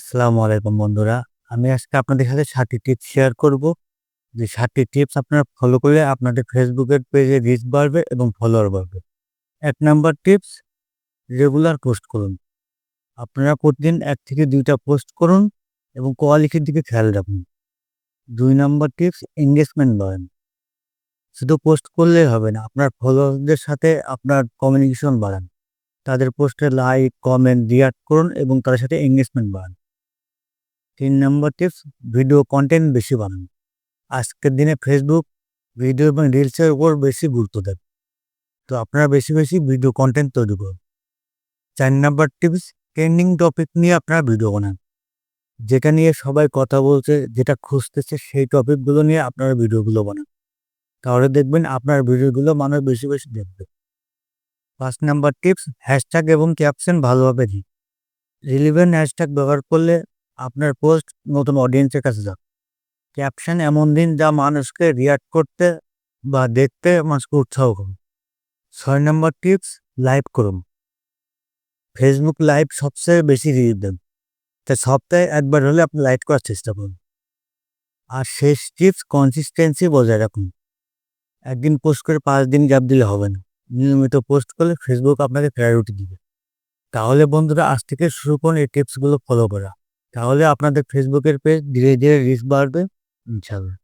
আসসালামু আলাইকুম বন্ধুরা। আমি আজকে আপনাদের সাথে সাতটি টিপস শেয়ার করব। যে সাতটি টিপস আপনারা ফলো করলে আপনাদের ফেসবুকের পেজে রিচ বাড়বে এবং ফলোয়ার বাড়বে। এক নাম্বার টিপস রেগুলার পোস্ট করুন। আপনারা প্রতিদিন এক থেকে দুইটা পোস্ট করুন এবং কোয়ালিটির দিকে খেয়াল রাখুন। দুই নাম্বার টিপস এনগেজমেন্ট বাড়ান। শুধু পোস্ট করলেই হবে না, আপনার ফলোয়ারদের সাথে আপনার কমিউনিকেশন বাড়ান। তাদের পোস্টে লাইক, কমেন্ট, রিঅ্যাক্ট করুন এবং তাদের সাথে এনগেজমেন্ট বাড়ান। ৩ নাম্বার টিপস ভিডিও কনটেন্ট বেশি বানান। আজকের দিনে ফেসবুক ভিডিও এবং রিলসের উপর বেশি গুরুত্ব দেবে তো আপনারা বেশি, বেশি ভিডিও কনটেন্ট তৈরি করুন। ৪ নাম্বার টিপস ট্রেন্ডিং টপিক নিয়ে আপনারা ভিডিও বানান। যেটা নিয়ে সবাই কথা বলছে, যেটা খুঁজতেছে সেই টপিকগুলো নিয়ে আপনারা ভিডিওগুলো বানান। তাহলে দেখবেন আপনার ভিডিওগুলো মানুষ বেশি, বেশি দেখবে। পাঁচ নাম্বার টিপস হ্যাশট্যাগ এবং ক্যাপশন ভালোভাবে দিন। রিলিভেন্ট হ্যাশট্যাগ ব্যবহার করলে আপনার পোস্ট নতুন অডিয়েন্সের কাছে যাবে। ক্যাপশন এমন দিন যা মানুষকে রিঅ্যাক্ট করতে বা দেখতে মানুষকে উৎসাহ করুন ছয় নম্বর টিপস লাইভ করুন। ফেসবুক লাইভ সবচেয়ে বেশি রিচ দেন তাই সপ্তাহে একবার হলে আপনি লাইভ করার চেষ্টা করুন। আর শেষ টিপস কনসিস্টেন্সি বজায় রাখুন। একদিন পোস্ট করে পাঁচ দিন গ্যাপ দিলে হবে না। নিয়মিত পোস্ট করলে ফেসবুক আপনাকে প্রায়োরিটি দিবে। তাহলে বন্ধুরা, আজ থেকে শুরু করুন এই টিপসগুলো ফলো করা। তাহলে আপনাদের ফেসবুকের পেজ ধীরে, ধীরে রিস্ক বাড়বে ইনশাআল্লাহ।